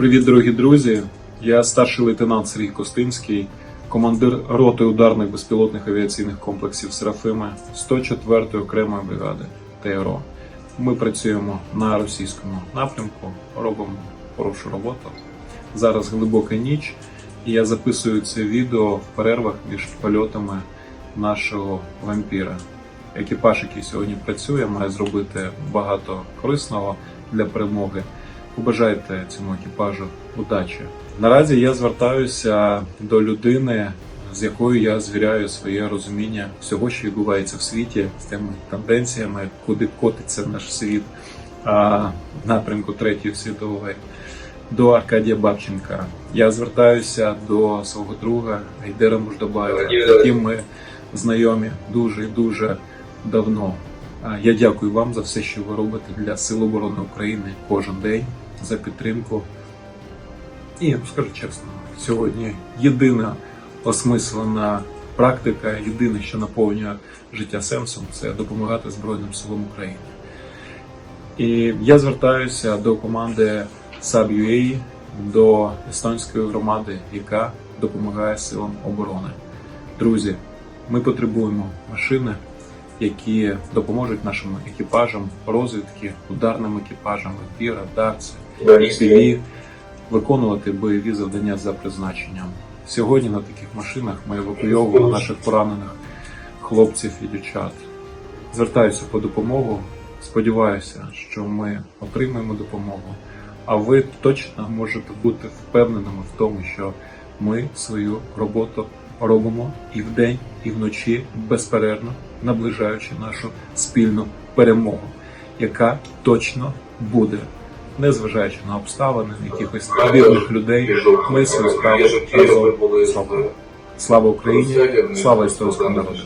Привіт, дорогі друзі! Я старший лейтенант Сергій Костинський, командир роти ударних безпілотних авіаційних комплексів Серафими 104-ї окремої бригади ТРО. Ми працюємо на російському напрямку, робимо хорошу роботу. Зараз глибока ніч, і я записую це відео в перервах між польотами нашого вампіра. Екіпаж, який сьогодні працює, має зробити багато корисного для перемоги. Побажайте цьому екіпажу удачі. Наразі я звертаюся до людини, з якою я звіряю своє розуміння всього, що відбувається в світі, з тими тенденціями, куди котиться наш світ а, напрямку третьої світової. До Аркадія Бабченка. Я звертаюся до свого друга Гайдера Муждабаєва, з яким ми знайомі дуже і дуже давно. Я дякую вам за все, що ви робите для Сил оборони України кожен день за підтримку. І скажу чесно, сьогодні єдина осмислена практика, єдине, що наповнює життя сенсом, це допомагати Збройним силам України. І я звертаюся до команди SAB.UA, до естонської громади, яка допомагає силам оборони. Друзі, ми потребуємо машини, які допоможуть нашим екіпажам розвідки, ударним екіпажам, вампіра, дарці, FPV, виконувати бойові завдання за призначенням. Сьогодні на таких машинах ми евакуйовуємо наших поранених хлопців і дівчат. Звертаюся по допомогу. Сподіваюся, що ми отримаємо допомогу. А ви точно можете бути впевненими в тому, що ми свою роботу робимо і вдень, і вночі безперервно наближаючи нашу спільну перемогу, яка точно буде, незважаючи на обставини якихось вірних людей. Ми свою справу разом. Слава Україні! Слава естонському народу!